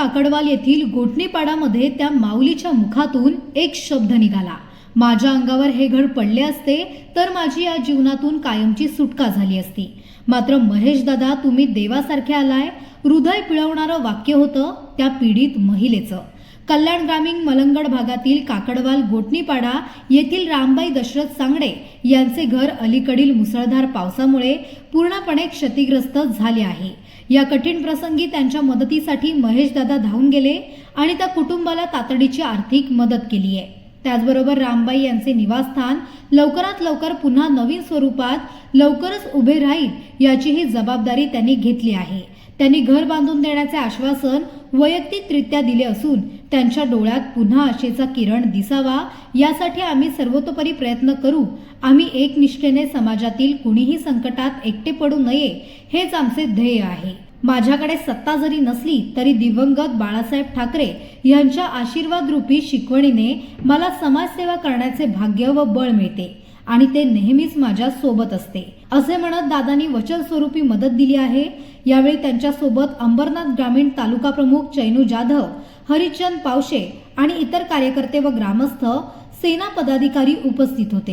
काकडवाल येथील गोटणीपाडामध्ये त्या माऊलीच्या मुखातून एक शब्द निघाला. माझ्या अंगावर हे घड पडले असते तर माझी या जीवनातून कायमची सुटका झाली असती. मात्र महेश दादा तुम्ही देवासारखे आलाय. हृदय पिळवणारं वाक्य होतं त्या पीडित महिलेचं. कल्याण ग्रामीण मलंगड भागातील काकडवाल गोटणीपाडा येथील रामबाई दशरथ सांगडे यांचे घर अलीकडील मुसळधार पावसामुळे पूर्णपणे क्षतिग्रस्त झाले आहे. या कठीण प्रसंगी त्यांच्या मदतीसाठी महेशदादा धावून गेले आणि त्या कुटुंबाला तातडीची आर्थिक मदत केली आहे. त्याचबरोबर रामबाई यांचे निवासस्थान लवकरात लवकर पुन्हा नवीन स्वरूपात लवकरच उभे राहील याचीही जबाबदारी त्यांनी घेतली आहे. त्यांनी घर बांधून देण्याचे आश्वासन वैयक्तिकरित्या दिले असून त्यांच्या डोळ्यात पुन्हा आशेचा किरण दिसावा यासाठी आम्ही सर्वतोपरी प्रयत्न करू. आम्ही एकनिष्ठेने समाजातील कुणीही संकटात एकटे पडू नये हेच आमचे ध्येय आहे. माझ्याकडे सत्ता जरी नसली तरी दिवंगत बाळासाहेब ठाकरे यांच्या आशीर्वाद रूपी शिकवणीने मला समाजसेवा करण्याचे भाग्य व बळ मिळते आणि ते नेहमीच माझ्या सोबत असते. असे म्हणत दादांनी वचन स्वरूपी मदत दिली आहे. यावेळी त्यांच्यासोबत अंबरनाथ ग्रामीण तालुका प्रमुख चैनू जाधव हरिचंद पावशे आणि इतर कार्यकर्ते व ग्रामस्थ सेना पदाधिकारी उपस्थित होते.